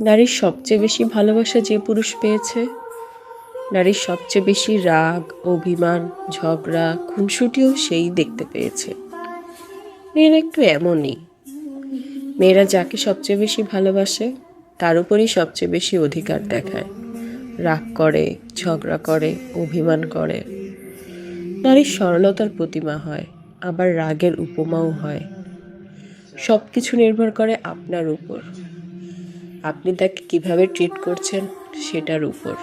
নারীর সবচেয়ে বেশি ভালোবাসা যে পুরুষ পেয়েছে, নারীর সবচেয়ে বেশি রাগ, অভিমান, ঝগড়া, খুনসুটিও সেই দেখতে পেয়েছে। মেয়েরা একটু এমনই। মেয়েরা যাকে সবচেয়ে বেশি ভালোবাসে, তার উপরই সবচেয়ে বেশি অধিকার দেখায়। রাগ করে, ঝগড়া করে, অভিমান করে। নারীর সরলতার প্রতিমা হয়, আবার রাগের উপমাও হয়। সব কিছু নির্ভর করে আপনার উপর। আপনি তাকে কীভাবে ট্রিট করছেন সেটার উপর।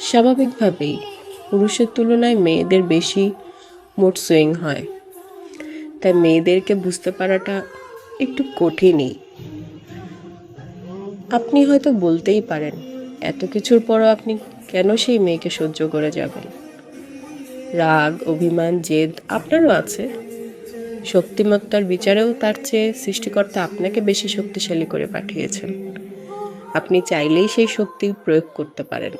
স্বাভাবিকভাবেই পুরুষের তুলনায় মেয়েদের বেশি মুড সুইং হয়। তাই মেয়েদেরকে বুঝতে পারাটা একটু কঠিনই। আপনি হয়তো বলতেই পারেন, এত কিছুর পরও আপনি কেন সেই মেয়েকে সহ্য করে যাবেন? রাগ, অভিমান, জেদ আপনারও আছে। শক্তিমত্তার বিচারেও তার চেয়ে সৃষ্টিকর্তা আপনাকে বেশি শক্তিশালী করে পাঠিয়েছেন। আপনি চাইলেই সেই শক্তি প্রয়োগ করতে পারেন।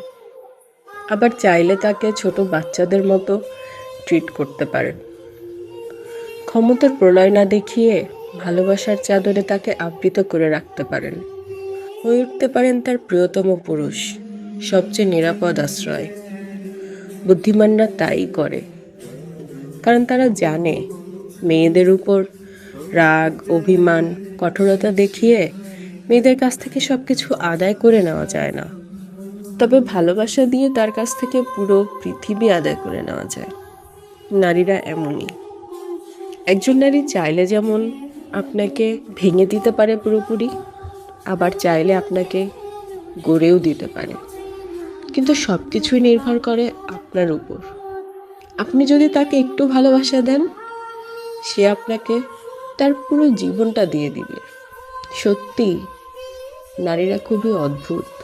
আবার চাইলে তাকে ছোট বাচ্চাদের মতো ট্রিট করতে পারেন। ক্ষমতার প্রলয় না দেখিয়ে ভালোবাসার চাদরে তাকে আবৃত করে রাখতে পারেন। হয়ে উঠতে পারেন তার প্রিয়তম পুরুষ, সবচেয়ে নিরাপদ আশ্রয়। বুদ্ধিমানরা তাই করে। কারণ তারা জানে মেয়েদের উপর রাগ, অভিমান, কঠোরতা দেখিয়ে মেয়েদের কাছ থেকে সব কিছু আদায় করে নেওয়া যায় না। তবে ভালোবাসা দিয়ে তার কাছ থেকে পুরো পৃথিবী আদায় করে নেওয়া যায়। নারীরা এমনই। একজন নারী চাইলে যেমন আপনাকে ভেঙে দিতে পারে পুরোপুরি, আবার চাইলে আপনাকে গড়েও দিতে পারে। কিন্তু সব কিছুই নির্ভর করে আপনার উপর। আপনি যদি তাকে একটু ভালোবাসা দেন সে আপনাকে তার পুরো জীবনটা দিয়ে দিবে। সত্যি নারীরা খুবই অদ্ভুত।